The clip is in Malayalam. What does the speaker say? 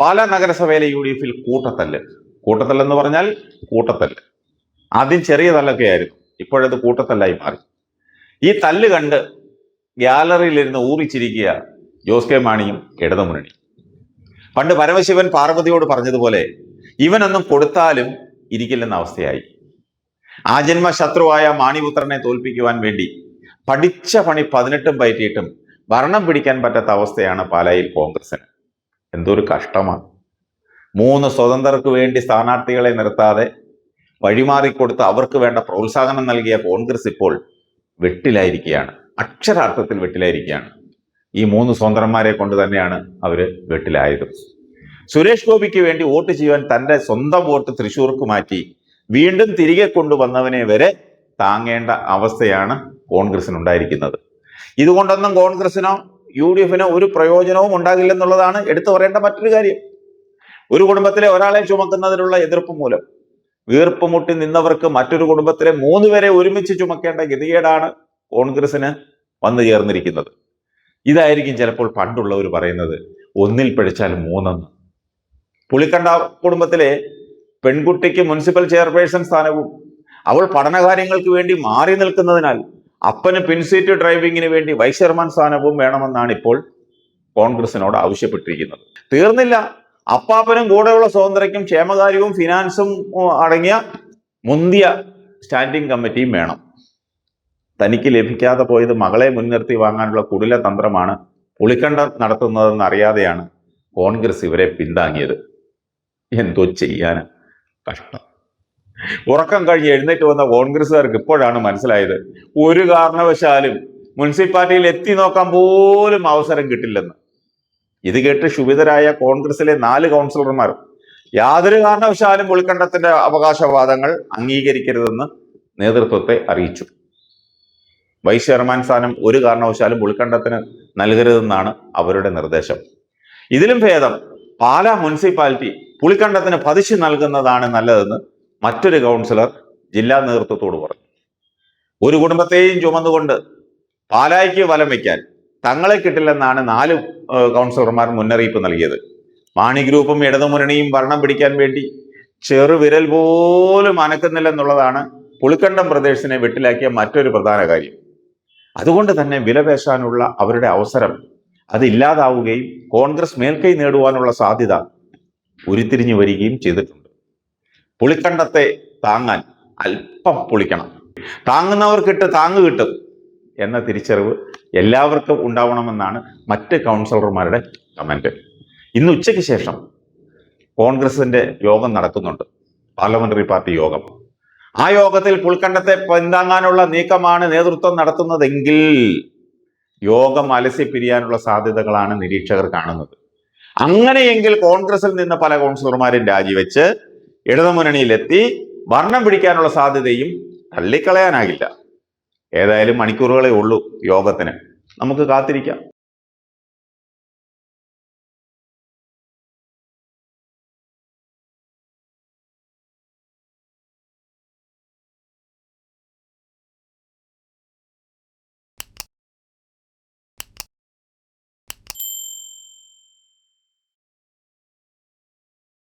പാലാ നഗരസഭയിലെ യു ഡി എഫിൽ കൂട്ടത്തല്ല്. കൂട്ടത്തല്ലെന്ന് പറഞ്ഞാൽ കൂട്ടത്തല്ല്. ആദ്യം ചെറിയ തല്ലൊക്കെ ആയിരുന്നു ഇപ്പോഴത് കൂട്ടത്തല്ലായി മാറി. ഈ തല്ല് കണ്ട് ഗ്യാലറിയിലിരുന്ന് ഊറിച്ചിരിക്കുക ജോസ് കെ മാണിയും ഇടതുമുന്നണി പണ്ട് പരമശിവൻ പാർവതിയോട് പറഞ്ഞതുപോലെ ഇവനൊന്നും കൊടുത്താലും ഇരിക്കില്ലെന്ന അവസ്ഥയായി. ആജന്മ ശത്രുവായ മാണിപുത്രനെ തോൽപ്പിക്കുവാൻ വേണ്ടി പഠിച്ച പണി പതിനെട്ടും പയറ്റിയിട്ടും ഭരണം പിടിക്കാൻ പറ്റാത്ത അവസ്ഥയാണ് പാലായിൽ കോൺഗ്രസിന് എന്തൊരു കഷ്ടമാണ്. മൂന്ന് സ്വതന്ത്രർക്ക് വേണ്ടി സ്ഥാനാർത്ഥികളെ നിർത്താതെ വഴിമാറിക്കൊടുത്ത് അവർക്ക് വേണ്ട പ്രോത്സാഹനം നൽകിയ കോൺഗ്രസ് ഇപ്പോൾ വെട്ടിലായിരിക്കുകയാണ്. അക്ഷരാർത്ഥത്തിൽ വെട്ടിലായിരിക്കുകയാണ്. ഈ മൂന്ന് സ്വതന്ത്രന്മാരെ കൊണ്ട് തന്നെയാണ് അവർ വെട്ടിലായത്. സുരേഷ് ഗോപിക്ക് വേണ്ടി വോട്ട് ചെയ്യുവാൻ തന്റെ സ്വന്തം വോട്ട് തൃശ്ശൂർക്ക് മാറ്റി വീണ്ടും തിരികെ കൊണ്ടുവന്നവനെ വരെ താങ്ങേണ്ട അവസ്ഥയാണ് കോൺഗ്രസിനുണ്ടായിരിക്കുന്നത്. ഇതുകൊണ്ടൊന്നും കോൺഗ്രസിനോ യു ഡി എഫിന് ഒരു പ്രയോജനവും ഉണ്ടാകില്ലെന്നുള്ളതാണ് എടുത്തു പറയേണ്ട മറ്റൊരു കാര്യം. ഒരു കുടുംബത്തിലെ ഒരാളെ ചുമക്കുന്നതിനുള്ള എതിർപ്പ് മൂലം വീർപ്പ് മുട്ടി നിന്നവർക്ക് മറ്റൊരു കുടുംബത്തിലെ മൂന്ന് പേരെ ഒരുമിച്ച് ചുമക്കേണ്ട ഗതികേടാണ് കോൺഗ്രസിന് വന്നു ചേർന്നിരിക്കുന്നത്. ഇതായിരിക്കും ചിലപ്പോൾ പണ്ടുള്ളവർ പറയുന്നത് ഒന്നിൽ പിടിച്ചാൽ മൂന്നെന്ന്. പുളിക്കണ്ട കുടുംബത്തിലെ പെൺകുട്ടിക്ക് മുനിസിപ്പൽ ചെയർപേഴ്സൺ സ്ഥാനവും അവൾ പഠനകാര്യങ്ങൾക്ക് വേണ്ടി മാറി നിൽക്കുന്നതിനാൽ അപ്പന് പിൻസീറ്റ് ഡ്രൈവിംഗിന് വേണ്ടി വൈസ് ചെയർമാൻ സ്ഥാനവും വേണമെന്നാണ് ഇപ്പോൾ കോൺഗ്രസിനോട് ആവശ്യപ്പെട്ടിരിക്കുന്നത്. തീർന്നില്ല. അപ്പാപ്പനും കൂടെയുള്ള സ്വാതന്ത്ര്യക്കും ക്ഷേമകാര്യവും ഫിനാൻസും അടങ്ങിയ മുന്തിയ സ്റ്റാൻഡിംഗ് കമ്മിറ്റിയും വേണം. തനിക്ക് ലഭിക്കാതെ പോയത് മകളെ മുൻനിർത്തി വാങ്ങാനുള്ള കുടില തന്ത്രമാണ് പുളിക്കണ്ട നടത്തുന്നതെന്ന് അറിയാതെയാണ് കോൺഗ്രസ് ഇവരെ പിന്താങ്ങിയത്. എന്തോ ചെയ്യാൻ കഷ്ടം. ഉറക്കം കഴിഞ്ഞ് എഴുന്നേറ്റ് വന്ന കോൺഗ്രസ്സുകാർക്ക് ഇപ്പോഴാണ് മനസ്സിലായത്. ഒരു കാരണവശാലും മുനിസിപ്പാലിറ്റിയിൽ എത്തി നോക്കാൻ പോലും അവസരം കിട്ടില്ലെന്ന്. ഇത് കേട്ട് ക്ഷുഭിതരായ കോൺഗ്രസിലെ നാല് കൗൺസിലർമാർ യാതൊരു കാരണവശാലും പുളിക്കണ്ടത്തിന്റെ അവകാശവാദങ്ങൾ അംഗീകരിക്കരുതെന്ന് നേതൃത്വത്തെ അറിയിച്ചു. വൈസ് ചെയർമാൻ സ്ഥാനം ഒരു കാരണവശാലും ഉൾക്കണ്ടത്തിന് നൽകരുതെന്നാണ് അവരുടെ നിർദ്ദേശം. ഇതിലും ഭേദം പാലാ മുനിസിപ്പാലിറ്റി പുളിക്കണ്ടത്തിന് പതിച്ചു നൽകുന്നതാണ് നല്ലതെന്ന് മറ്റൊരു കൗൺസിലർ ജില്ലാ നേതൃത്വത്തോട് പറഞ്ഞു. ഒരു കുടുംബത്തെയും ചുമന്നുകൊണ്ട് പാലായ്ക്ക് വലം വയ്ക്കാൻ തങ്ങളെ കിട്ടില്ലെന്നാണ് നാല് കൗൺസിലർമാർ മുന്നറിയിപ്പ് നൽകിയത്. മാണി ഗ്രൂപ്പും ഇടതുമുന്നണിയും ഭരണം പിടിക്കാൻ വേണ്ടി ചെറുവിരൽ പോലും അനക്കുന്നില്ലെന്നുള്ളതാണ് പുളിക്കണ്ടം പ്രദേശിനെ വെട്ടിലാക്കിയ മറ്റൊരു പ്രധാന കാര്യം. അതുകൊണ്ട് തന്നെ വിലപേശാനുള്ള അവരുടെ അവസരം അതില്ലാതാവുകയും കോൺഗ്രസ് മേൽക്കൈ നേടുവാനുള്ള സാധ്യത ഉരുത്തിരിഞ്ഞു വരികയും ചെയ്തിട്ടുണ്ട്. പുളിക്കണ്ടത്തെ താങ്ങാൻ അല്പം പുളിക്കണം. താങ്ങുന്നവർക്കിട്ട് താങ്ങ് കിട്ടും എന്ന തിരിച്ചറിവ് എല്ലാവർക്കും ഉണ്ടാവണമെന്നാണ് മറ്റ് കൗൺസിലർമാരുടെ കമന്റ് ഇന്ന് ഉച്ചയ്ക്ക് ശേഷം കോൺഗ്രസിന്റെ യോഗം നടക്കുന്നുണ്ട്. പാർലമെന്ററി പാർട്ടി യോഗം. ആ യോഗത്തിൽ പുൽക്കണ്ടത്തെ പിന്താങ്ങാനുള്ള നീക്കമാണ് നേതൃത്വം നടത്തുന്നതെങ്കിൽ യോഗം അലസി പിരിയാനുള്ള സാധ്യതകളാണ് നിരീക്ഷകർ കാണുന്നത്. അങ്ങനെയെങ്കിൽ കോൺഗ്രസിൽ നിന്ന് പല കൗൺസിലർമാരും രാജിവെച്ച് ഇടതുമുന്നണിയിലെത്തി ഭരണം പിടിക്കാനുള്ള സാധ്യതയും തള്ളിക്കളയാനാകില്ല. ഏതായാലും മണിക്കൂറുകളേ ഉള്ളൂ യോഗത്തിന്. നമുക്ക് കാത്തിരിക്കാം.